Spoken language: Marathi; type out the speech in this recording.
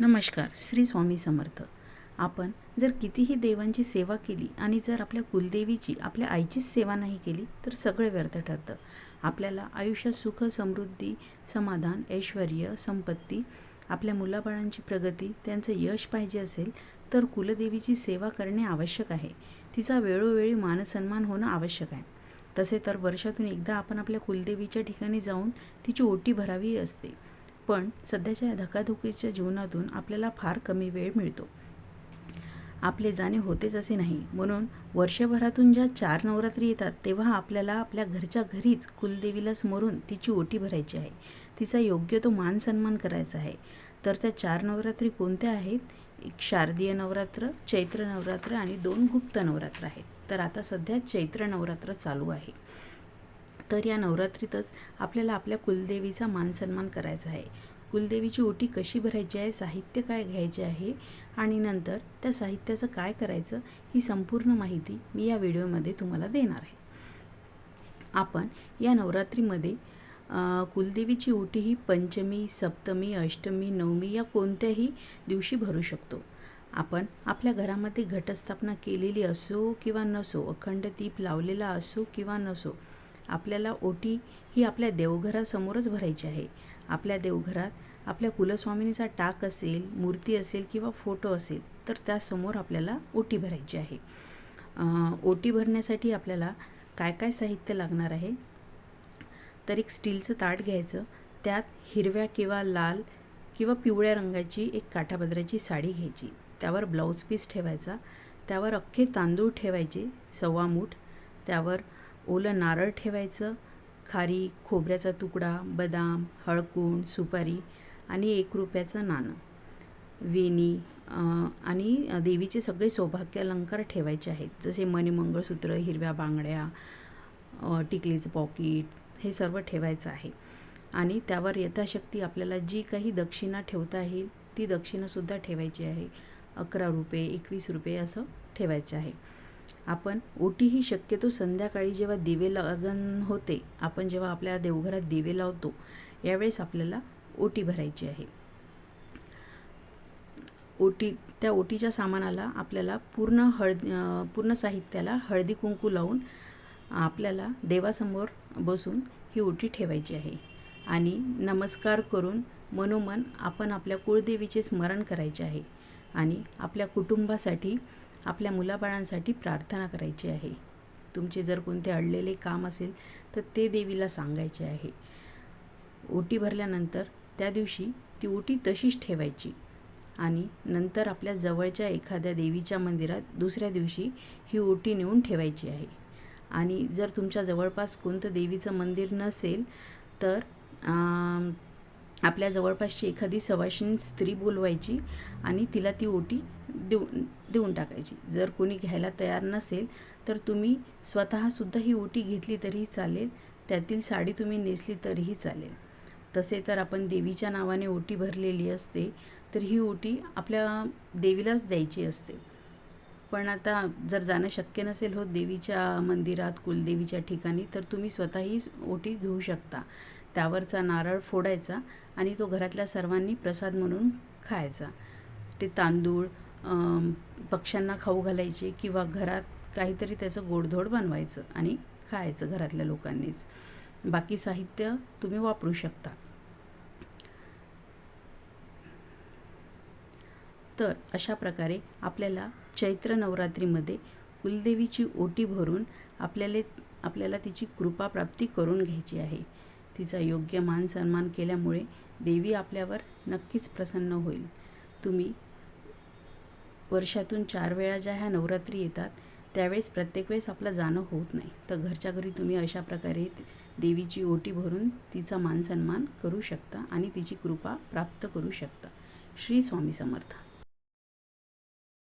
नमस्कार श्री स्वामी समर्थ. आपण जर कितीही देवांची सेवा केली आणि जर आपल्या कुलदेवीची आपल्या आईचीच सेवा नाही केली तर सगळं व्यर्थ ठरतं. आपल्याला आयुष्यात सुख समृद्धी समाधान ऐश्वर संपत्ती आपल्या मुलाबाळांची प्रगती त्यांचं यश पाहिजे असेल तर कुलदेवीची सेवा करणे आवश्यक आहे. तिचा वेळोवेळी मानसन्मान होणं आवश्यक आहे. तसे तर वर्षातून एकदा आपण आपल्या कुलदेवीच्या ठिकाणी जाऊन तिची ओटी भरावी असते. पण सध्याच्या या धकाधुकीच्या जीवनातून आपल्याला फार कमी वेळ मिळतो. आपले जाणे होतेच असे नाही. म्हणून वर्षभरातून ज्या चार नवरात्री येतात तेव्हा आपल्याला आपल्या घरच्या घरीच कुलदेवीला स्मरून तिची ओटी भरायची आहे. तिचा योग्य तो मान सन्मान करायचा आहे. तर त्या चार नवरात्री कोणत्या आहेत? एक शारदीय नवरात्र चैत्र नवरात्र आणि दोन गुप्त नवरात्र आहेत. तर आता सध्या चैत्र नवरात्र चालू आहे. तर या नवरात्रीतच आपल्याला आपल्या कुलदेवीचा मानसन्मान करायचा आहे. कुलदेवीची ओटी कशी भरायची आहे साहित्य काय घ्यायचे आहे आणि नंतर त्या साहित्याचं काय करायचं ही संपूर्ण माहिती मी या व्हिडिओमध्ये तुम्हाला देणार आहे. आपण या नवरात्रीमध्ये कुलदेवीची ओटी ही पंचमी सप्तमी अष्टमी नवमी या कोणत्याही दिवशी भरू शकतो. आपण आपल्या घरामध्ये घटस्थापना केलेली असो किंवा नसो अखंड दीप लावलेला असो किंवा नसो आपल्याला ओटी ही आपल्या देवघरासमोरच भरायची आहे. आपल्या देवघरात आपल्या कुलस्वामिनीचा टाक असेल मूर्ती असेल किंवा फोटो असेल तर त्यासमोर आपल्याला ओटी भरायची आहे. ओटी भरण्यासाठी आपल्याला काय काय साहित्य लागणार आहे? तर एक स्टीलचं ताट घ्यायचं. त्यात हिरव्या किंवा लाल किंवा पिवळ्या रंगाची एक काठापदराची साडी घ्यायची. त्यावर ब्लाऊज पीस ठेवायचा. त्यावर अख्खे तांदूळ ठेवायचे सव्वा मूठ. त्यावर ओलं नारळ ठेवायचं खारी खोबऱ्याचा तुकडा बदाम हळकुंड सुपारी आणि एक रुपयाचं नाणं. वेणी आणि देवीचे सगळे सौभाग्य अलंकार ठेवायचे आहेत. जसे मणिमंगळसूत्र हिरव्या बांगड्या टिकलीचं पॉकेट हे सर्व ठेवायचं आहे. आणि त्यावर यथाशक्ती आपल्याला जी काही दक्षिणा ठेवता येईल ती दक्षिणासुद्धा ठेवायची आहे. अकरा रुपये एकवीस रुपये असं ठेवायचे आहे. आपण ओटी ही शक्यतो संध्याकाळी जेव्हा दिवे लागन होते आपण जेव्हा आपल्या देवघरात दिवे लावतो यावेळेस आपल्याला ओटी भरायची आहे. ओटी त्या ओटीच्या सामानाला आपल्याला पूर्ण हळद पूर्ण साहित्याला हळदी कुंकू लावून आपल्याला देवासमोर बसून ही ओटी ठेवायची आहे. आणि नमस्कार करून मनोमन आपण आपल्या कुळदेवीचे स्मरण करायचे आहे. आणि आपल्या कुटुंबासाठी आपल्या मुलाबाळांसाठी प्रार्थना करायची आहे. तुमचे जर कोणते अडलेले काम असेल तर ते देवीला सांगायचे आहे. ओटी भरल्यानंतर त्या दिवशी ती ओटी तशीच ठेवायची आणि नंतर आपल्या जवळच्या एखाद्या देवीच्या मंदिरात दुसऱ्या दिवशी ही ओटी नेऊन ठेवायची आहे. आणि जर तुमच्या जवळपास कोणतं देवीचं मंदिर नसेल तर आपल्या जवळपासची एखादी सवाशिनी स्त्री बोलवायची आणि तिला ती ओटी देऊ देऊन टाकायची. जर कोणी घ्यायला तयार नसेल तर तुम्ही स्वतःसुद्धा ही ओटी घेतली तरीही चालेल त्यातील साडी तुम्ही नेसली तरीही चालेल. तसे तर आपण देवीच्या नावाने ओटी भरलेली असते तर ही ओटी आपल्या देवीलाच द्यायची असते. पण आता जर जाणं शक्य नसेल होत देवीच्या मंदिरात कुलदेवीच्या ठिकाणी तर तुम्ही स्वतःही ओटी घेऊ शकता. त्यावरचा नारळ फोडायचा आणि तो घरातल्या सर्वांनी प्रसाद म्हणून खायचा. ते तांदूळ पक्ष्यांना खाऊ घालायचे किंवा घरात काहीतरी त्याचं गोडधोड बनवायचं आणि खायचं घरातल्या लोकांनीच. बाकी साहित्य तुम्ही वापरू शकता. तर अशा प्रकारे आपल्याला चैत्र नवरात्रीमध्ये कुलदेवीची ओटी भरून आपल्याला आपल्याला तिची कृपा प्राप्ती करून घ्यायची आहे. तिचा योग्य मान सन्मान केल्यामुळे देवी आपल्यावर नक्कीच प्रसन्न होईल. तुम्ही वर्षातून चार वेळा ज्या ह्या नवरात्री येतात त्यावेळेस प्रत्येक वेळेस आपलं जाणं होत नाही. तर घरच्या घरी तुम्ही अशा प्रकारे देवीची ओटी भरून तिचा मान सन्मान करू शकता आणि तिची कृपा प्राप्त करू शकता. श्री स्वामी समर्थ.